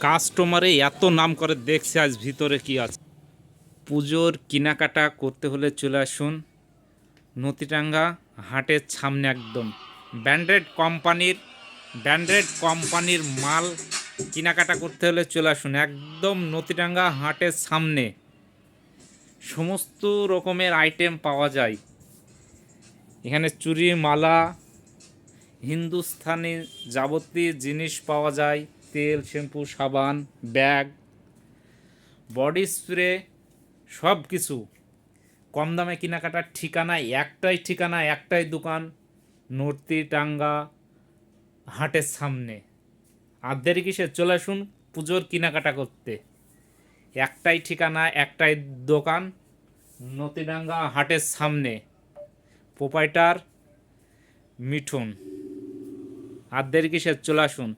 কাস্টমারে এত নাম করে দেখছে আজ ভিতরে কি আছে। পুজোর কেনাকাটা করতে হলে চলে আসুন। নতিটাঙ্গা হাটের সামনে একদম। ব্র্যান্ডেড কোম্পানির ব্র্যান্ডেড কোম্পানির মাল কেনাকাটা করতে হলে চলে আসুন। একদম নতিটাঙ্গা হাটের সামনে। সমস্ত রকমের আইটেম পাওয়া যায়। এখানে চুরি মালা হিন্দুস্থানি যাবতীয় জিনিস পাওয়া যায়। তেল, শ্যাম্পু, সাবান, ব্যাগ, বডি স্প্রে, সব কিছু। কম দামে কেনাকাটার ঠিকানা একটাই ঠিকানা, একটাই দোকান নর্তি টাঙ্গা হাটের সামনে। আর কিসে চলে আসুন পুজোর কেনাকাটা করতে। একটাই ঠিকানা, একটাই দোকান নতিডাঙ্গা হাটের সামনে। প্রোপাইটার মিঠুন। আর কিসে চলে আসুন।